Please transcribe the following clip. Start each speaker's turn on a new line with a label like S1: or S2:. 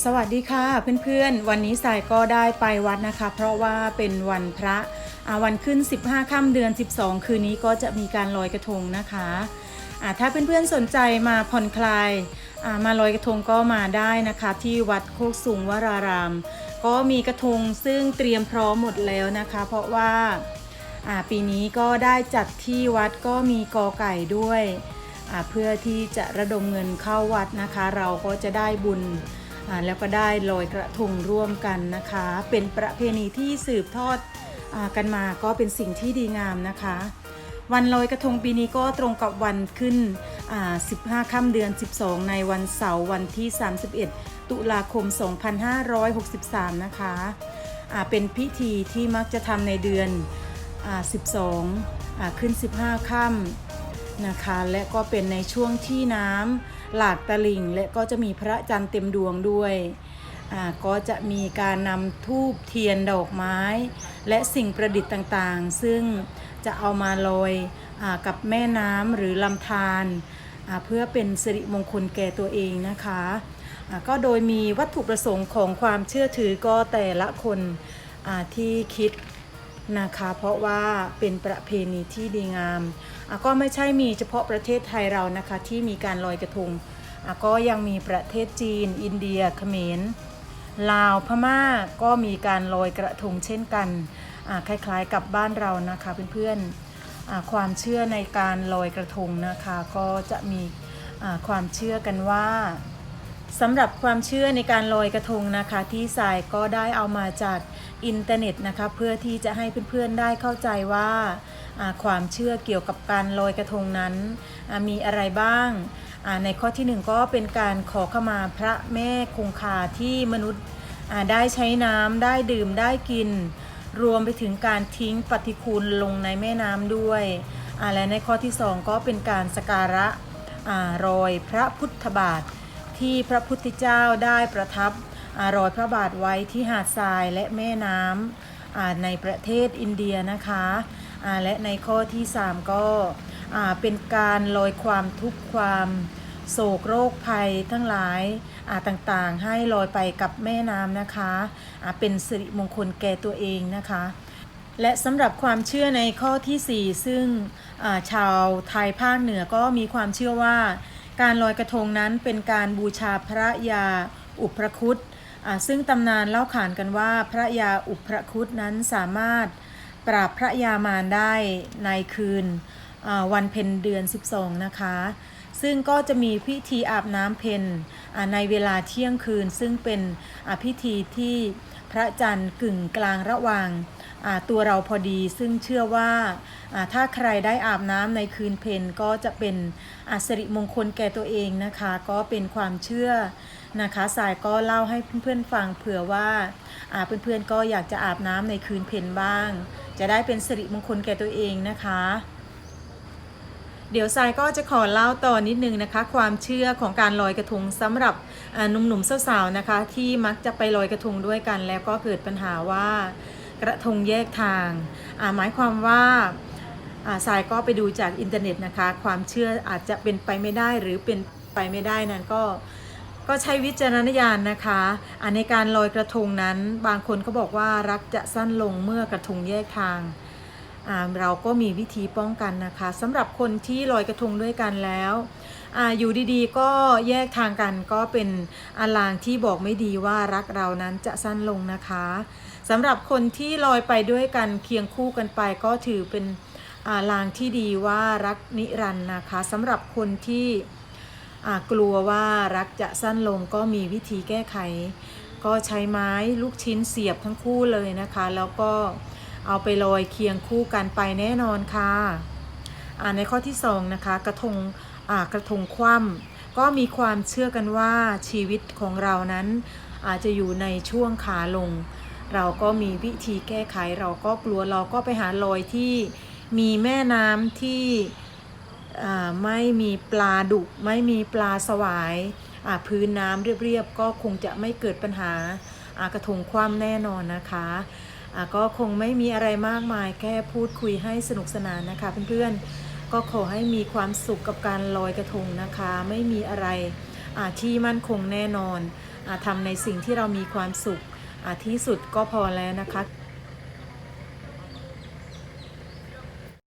S1: สวัสดีค่ะเพื่อนๆ วันนี้สายก็ได้ไปวัดนะคะ เพราะว่าเป็นวันพระวันขึ้น 15ค่ำเดือน 12 คืนนี้ก็จะมีการลอยกระทงนะคะถ้าเพื่อนๆสนใจมาผ่อนคลายมาลอยกระทงก็มาได้นะคะ ที่วัดโคกสูงวราราม ก็มีกระทงซึ่งเตรียมพร้อมหมดแล้วนะคะ เพราะว่าปีนี้ก็ได้จัดที่วัดก็มีกอไก่ด้วย เพื่อที่จะระดมเงินเข้าวัดนะคะ เราก็จะได้บุญ แล้วก็ได้ลอยกระทงร่วมกันนะคะ เป็นประเพณีที่สืบทอดอกันมาก็เป็นสิ่งที่ดีงามนะคะ วันลอยกระทงปีนี้ก็ตรงกับวันขึ้น 15 ค่ำเดือน 12 ในวันเสาร์วันที่ 31 ตุลาคม 2563 นะคะเป็นพิธีที่มักจะทำในเดือน 12อขึ้น 15 ค่ำ นะคะ และก็เป็นในช่วงที่น้ำหลากตลิ่ง และก็จะมีพระจันทร์เต็มดวงด้วยก็จะมีการนำทูบเทียนดอกไม้ และสิ่งประดิษฐ์ต่างๆ ซึ่งจะเอามาลอยอกับแม่น้ำหรือลำธารเพื่อเป็นสิริมงคลแก่ตัวเองนะคะก็โดยมีวัตถุประสงค์ของความเชื่อถือก็แต่ละคนที่คิด นะคะ เพราะว่าเป็นประเพณีที่ดีงามก็ไม่ใช่มีเฉพาะประเทศไทยเรานะคะที่มีการลอยกระทงก็ยังมีประเทศจีน อินเดียเขมรลาวพม่าก็มีการลอยกระทงเช่นกันคล้ายๆกับบ้านเรานะคะเพื่อนๆความเชื่อในการลอยกระทงนะคะก็จะมีะความเชื่อกันว่าสำหรับความเชื่อในการลอยกระทงนะคะที่สายก็ได้เอามาจาก อินเทอร์เน็ตนะคะเพื่อที่จะให้เพื่อนๆได้เข้าใจว่าความเชื่อเกี่ยวกับการลอยกระทงนั้นมีอะไรบ้างในข้อที่หนึ่งก็เป็นการขอขมาพระแม่คงคาที่มนุษย์ได้ใช้น้ำได้ดื่มได้กิน รวมไปถึงการทิ้งปฏิคูลลงในแม่น้ำด้วยและในข้อที่สองก็เป็นการสการะอรอยพระพุทธบาทที่พระพุทธเจ้าได้ประทับ รอยพระบาทไว้ที่หาดทรายและแม่น้ำอ่าในประเทศอินเดียนะคะและในข้อที่ 3 ก็เป็นการลอยความทุกข์ความโศกโรคภัยทั้งหลายาต่างๆ ให้ลอยไปกับแม่น้ำนะคะเป็นสิริมงคลแก่ตัวเองนะคะ และสำหรับความเชื่อในข้อทีสี่4 ซึ่งาชาวไทยภาคเหนือก็มีความเชื่อว่า การลอยกระทงนั้นเป็นการบูชาพระยา อุปคุตซึ่งตำนานเล่าขานกันว่าพระยาอุปคุตนั้นสามารถปราบพระยามารได้ในคืนวันเพ็ญเดือน 12 นะคะ ซึ่งก็จะมีพิธีอาบน้ำเพ็ญในเวลาเที่ยงคืน ซึ่งเป็นพิธีที่พระจันทร์กึ่งกลางระหว่างตัวเราพอดี ซึ่งเชื่อว่าถ้าใครได้อาบน้ำในคืนเพ็ญก็จะเป็นอสิริมงคลแก่ตัวเองนะคะ ก็เป็นความเชื่อ นะคะสายก็เล่าให้เพื่อนๆฟังเผื่อว่าอาเพื่อนๆก็อยากจะอาบน้ำในคืนเพ็ญบ้าง จะได้เป็นสิริมงคลแก่ตัวเองนะคะ เดี๋ยวทรายก็จะขอเล่าต่อนิดนึงนะคะ ความเชื่อของการลอยกระทงสำหรับหนุ่มๆสาวๆนะคะ ที่มักจะไปลอยกระทงด้วยกัน แล้วก็เกิดปัญหาว่ากระทงแยกทางหมายความว่าอ่าทรายก็ไปดูจากอินเทอร์เน็ตนะคะ ความเชื่ออาจจะเป็นไปไม่ได้หรือเป็นไปไม่ได้นั้นก็ ก็ใช้วิจารณญาณนะคะอ่าในการลอยกระทงนั้น บางคนก็บอกว่ารักจะสั้นลงเมื่อกระทงแยกทาง เราก็มีวิธีป้องกันนะคะสำหรับคนที่ลอยกระทงด้วยกันแล้วออยู่ดีๆ ก็แยกทางกันก็เป็นอาลางที่บอกไม่ดีว่ารักเรานั้นจะสั้นลงนะคะสำหรับคนที่ลอยไปด้วยกันเคียงคู่กันไปก็ถือเป็นอาลางที่ดีว่ารักนิรันดร์นะคะสำหรับคนที่ กลัวว่ารักจะสั้นลงก็มีวิธีแก้ไข ก็ใช้ไม้ลูกชิ้นเสียบทั้งคู่เลยนะคะ แล้วก็เอาไปลอยเคียงคู่กันไปแน่นอนค่ะอ่าในข้อที่2นะคะกระทงกระทงคว่ำก็มีความเชื่อกันว่าชีวิตของเรานั้นอาจจะอยู่ในช่วงขาลง เราก็มีวิธีแก้ไขเราก็กลัวเราก็ไปหาลอยที่มีแม่น้ำที่ ไม่มีปลาดุกไม่มีปลาสวายพื้นน้ำเรียบๆก็คงจะไม่เกิดปัญหากระทงคว่ำแน่นอนนะคะก็คงไม่มีอะไรมากมายแค่พูดคุยให้สนุกสนานนะคะเพื่อนๆก็ขอให้มีความสุขกับการลอยกระทงนะคะ ไม่มีอะไระที่มั่นคงแน่นอนอทำในสิ่งที่เรามีความสุขที่สุดก็พอแล้วนะคะ